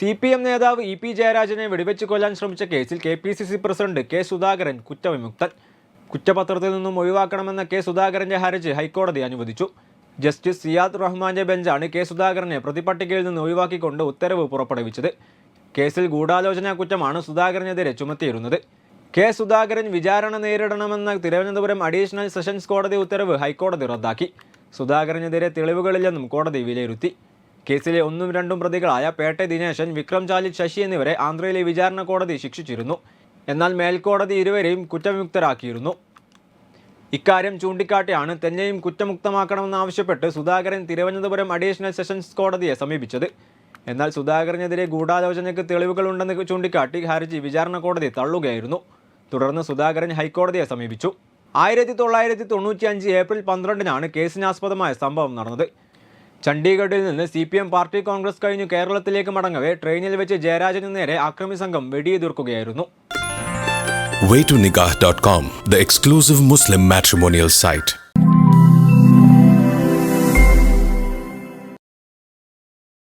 C P M നേതാവ് E P ജയരാജനെ വെടിവെച്ച് കൊല്ലാൻ ശ്രമിച്ച കേസിൽ K P C C president K Sudhakaran കുറ്റവിമുക്തൻ. കുറ്റപത്രത്തിൽ നിന്നും ഒഴിവാക്കണമെന്ന കെ സുധാകരന്റെ ഹർജി ഹൈക്കോടതി അനുവദിച്ചു. ജസ്റ്റിസ് സിയാദ് റഹ്മാന്റെ ബെഞ്ചാണ് കെ സുധാകരനെ പ്രതിപട്ടികയിൽ നിന്ന് ഒഴിവാക്കിക്കൊണ്ട് ഉത്തരവ് പുറപ്പെടുവിച്ചത്. കേസിൽ ഗൂഢാലോചനാ കുറ്റമാണ് സുധാകരനെതിരെ ചുമത്തിയിരുന്നത്. കെ സുധാകരൻ വിചാരണ നേരിടണമെന്ന തിരുവനന്തപുരം അഡീഷണൽ സെഷൻസ് കോടതി ഉത്തരവ് ഹൈക്കോടതി റദ്ദാക്കി. സുധാകരനെതിരെ തെളിവുകളില്ലെന്നും കോടതി വിലയിരുത്തി. കേസിലെ ഒന്നും രണ്ടും പ്രതികളായ പേട്ട ദിനേശൻ വിക്രം ചാലിത് ശശി എന്നിവരെ ആന്ധ്രയിലെ വിചാരണ കോടതി ശിക്ഷിച്ചിരുന്നു. എന്നാൽ മേൽക്കോടതി ഇരുവരെയും കുറ്റവിമുക്തരാക്കിയിരുന്നു. ഇക്കാര്യം ചൂണ്ടിക്കാട്ടിയാണ് തന്നെയും കുറ്റമുക്തമാക്കണമെന്നാവശ്യപ്പെട്ട് സുധാകരൻ തിരുവനന്തപുരം അഡീഷണൽ സെഷൻസ് കോടതിയെ സമീപിച്ചത്. എന്നാൽ സുധാകരനെതിരെ ഗൂഢാലോചനയ്ക്ക് തെളിവുകളുണ്ടെന്ന് ചൂണ്ടിക്കാട്ടി ഹർജി വിചാരണ കോടതി തള്ളുകയായിരുന്നു. തുടർന്ന് സുധാകരൻ ഹൈക്കോടതിയെ സമീപിച്ചു. ആയിരത്തി തൊള്ളായിരത്തി തൊണ്ണൂറ്റി അഞ്ച് ഏപ്രിൽ പന്ത്രണ്ടിനാണ് കേസിനാസ്പദമായ സംഭവം നടന്നത്. ചണ്ഡീഗഡിൽ നിന്ന് C P M party congress കഴിഞ്ഞു കേരളത്തിലേക്ക് മടങ്ങവേ ട്രെയിനിൽ വെച്ച് ജയരാജന് നേരെ ആക്രമി സംഘം വെടിയുതിർക്കുകയായിരുന്നു site.